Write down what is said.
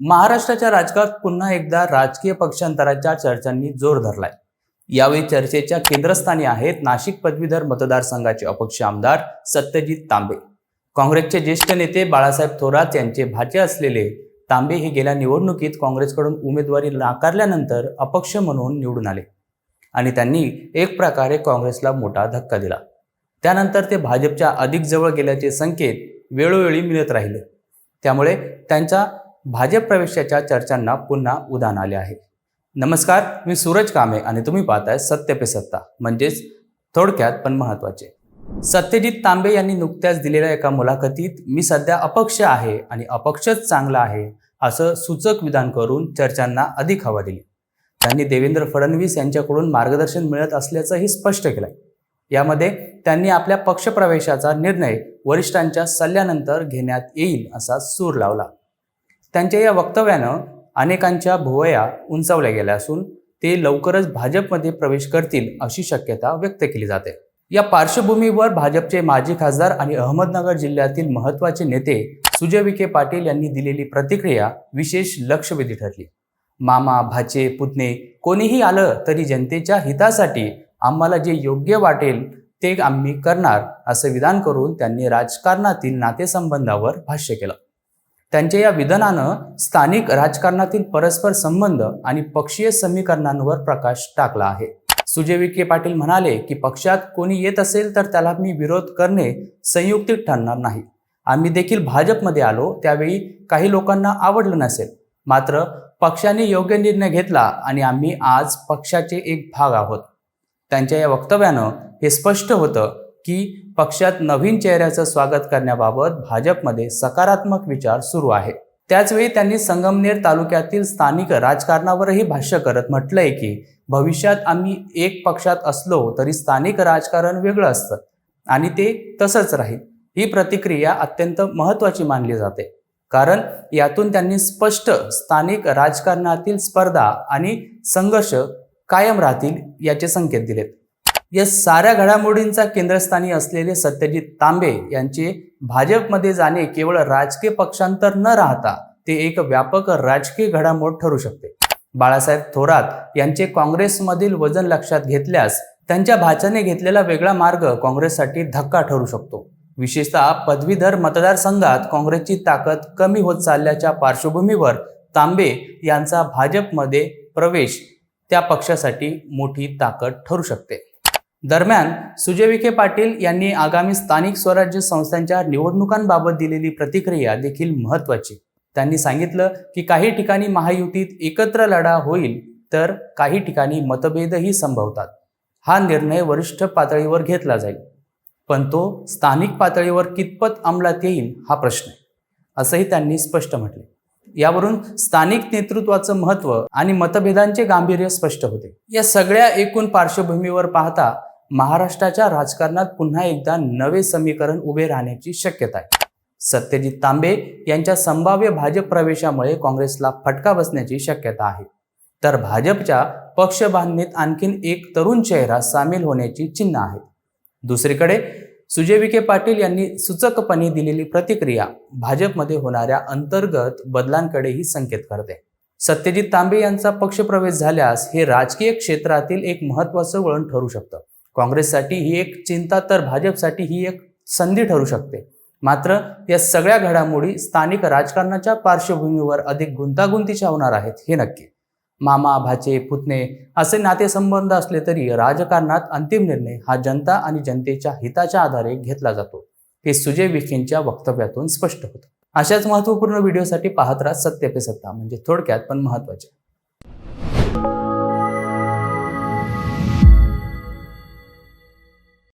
महाराष्ट्राच्या राजकारणात पुन्हा एकदा राजकीय पक्षांतराच्या चर्चांनी जोर धरलाय. यावेळी चर्चेच्या केंद्रस्थानी आहेत नाशिक पदवीधर मतदारसंघाचे अपक्ष आमदार सत्यजित तांबे. काँग्रेसचे ज्येष्ठ नेते बाळासाहेब थोरात यांचे भाचे असलेले तांबे हे गेल्या निवडणुकीत काँग्रेसकडून उमेदवारी नाकारल्यानंतर अपक्ष म्हणून निवडून आले आणि त्यांनी एक प्रकारे काँग्रेसला मोठा धक्का दिला. त्यानंतर ते भाजपच्या अधिक जवळ गेल्याचे संकेत वेळोवेळी मिळत राहिले. त्यामुळे त्यांच्या भाजप प्रवेशाच्या चर्चांना पुन्हा उधाण आले आहे. नमस्कार मी सूरज कामे आणि तुम्ही पाहताय सत्य पे सत्ता म्हणजेच थोडक्यात पण महत्त्वाचे. सत्यजित तांबे यांनी नुकत्याच दिलेल्या एका मुलाखतीत मी सध्या अपक्ष आहे आणि अपक्षच चांगला आहे असं सूचक विधान करून चर्चांना अधिक हवा दिली. त्यांनी देवेंद्र फडणवीस यांच्याकडून मार्गदर्शन मिळत असल्याचंही स्पष्ट केलंय. यामध्ये त्यांनी आपल्या पक्षप्रवेशाचा निर्णय वरिष्ठांच्या सल्ल्यानंतर घेण्यात येईल असा सूर लावला. त्यांच्या या वक्तव्यानं अनेकांच्या भुवया उंचावल्या गेल्या असून ते लवकरच भाजपमध्ये प्रवेश करतील अशी शक्यता व्यक्त केली जाते. या पार्श्वभूमीवर भाजपचे माजी खासदार आणि अहमदनगर जिल्ह्यातील महत्त्वाचे नेते सुजय विखे पाटील यांनी दिलेली प्रतिक्रिया विशेष लक्षवेधी ठरली. मामा भाचे पुतणे कोणीही आलं तरी जनतेच्या हितासाठी आम्हाला जे योग्य वाटेल ते आम्ही करणार असं विधान करून त्यांनी राजकारणातील नातेसंबंधावर भाष्य केलं. त्यांच्या या विधानानं स्थानिक राजकारणातील परस्पर संबंध आणि पक्षीय समीकरणांवर प्रकाश टाकला आहे. सुजय विखे पाटील म्हणाले की पक्षात कोणी येत असेल तर त्याला मी विरोध करणे संयुक्तिक ठरणार नाही. आम्ही देखील भाजपमध्ये आलो त्यावेळी काही लोकांना आवडलं नसेल. मात्र पक्षाने योग्य निर्णय घेतला आणि आम्ही आज पक्षाचे एक भाग आहोत. त्यांच्या या वक्तव्यानं हे स्पष्ट होतं की पक्षात नवीन चेहऱ्याचं स्वागत करण्याबाबत भाजपमध्ये सकारात्मक विचार सुरू आहे. त्याचवेळी त्यांनी संगमनेर तालुक्यातील स्थानिक राजकारणावरही भाष्य करत म्हटलंय की भविष्यात आम्ही एक पक्षात असलो तरी स्थानिक राजकारण वेगळं असतं आणि ते तसंच राहील. ही प्रतिक्रिया अत्यंत महत्त्वाची मानली जाते. कारण यातून त्यांनी स्पष्ट स्थानिक राजकारणातील स्पर्धा आणि संघर्ष कायम राहतील याचे संकेत दिलेत. या साऱ्या घडामोडींचा केंद्रस्थानी असलेले सत्यजित तांबे यांचे भाजपमध्ये जाणे केवळ राजकीय पक्षांतर न राहता ते एक व्यापक राजकीय घडामोड ठरू शकते. बाळासाहेब थोरात यांचे काँग्रेसमधील वजन लक्षात घेतल्यास त्यांच्या भाच्याने घेतलेला वेगळा मार्ग काँग्रेससाठी धक्का ठरू शकतो. विशेषतः पदवीधर मतदारसंघात काँग्रेसची ताकद कमी होत चालल्याच्या पार्श्वभूमीवर तांबे यांचा भाजपमध्ये प्रवेश त्या पक्षासाठी मोठी ताकद ठरू शकते. दरम्यान सुजय विखे पाटील यांनी आगामी स्थानिक स्वराज्य संस्थांच्या निवडणुकांबाबत दिलेली प्रतिक्रिया देखील महत्त्वाची. त्यांनी सांगितलं की काही ठिकाणी महायुतीत एकत्र लढा होईल तर काही ठिकाणी मतभेदही संभवतात. हा निर्णय वरिष्ठ पातळीवर घेतला जाईल. पण तो स्थानिक पातळीवर कितपत अंमलात येईल हा प्रश्न आहे. असंही त्यांनी स्पष्ट म्हटले. यावरून स्थानिक नेतृत्वाचं महत्त्व आणि मतभेदांचे गांभीर्य स्पष्ट होते. या सगळ्या एकूण पार्श्वभूमीवर पाहता महाराष्ट्राच्या राजकारणात पुन्हा एकदा नवे समीकरण उभे राहण्याची शक्यता आहे. सत्यजित तांबे यांच्या संभाव्य भाजप प्रवेशामुळे काँग्रेसला फटका बसण्याची शक्यता आहे. तर भाजपच्या पक्षबांधणीत आणखीन एक तरुण चेहरा सामील होण्याची चिन्ह आहेत. दुसरीकडे सुजय विखे पाटील यांनी सूचकपणे दिलेली प्रतिक्रिया भाजपमध्ये होणाऱ्या अंतर्गत बदलांकडेही संकेत करते. सत्यजित तांबे यांचा पक्षप्रवेश झाल्यास हे राजकीय क्षेत्रातील एक महत्त्वाचं वळण ठरू शकतं. काँग्रेससाठी ही एक चिंता तर भाजपसाठी ही एक संधी ठरू शकते. मात्र या सगळ्या घडामोडी स्थानिक राजकारणाच्या पार्श्वभूमीवर अधिक गुंतागुंतीच्या होणार आहेत हे नक्की. मामा भाचे पुतणे असे नातेसंबंध असले तरी राजकारणात अंतिम निर्णय हा जनता आणि जनतेच्या हिताच्या आधारे घेतला जातो हे सुजय विखेंच्या वक्तव्यातून स्पष्ट होतं. अशाच महत्त्वपूर्ण व्हिडिओसाठी पाहत राहा सत्य पे सत्ता म्हणजे थोडक्यात पण महत्त्वाचे.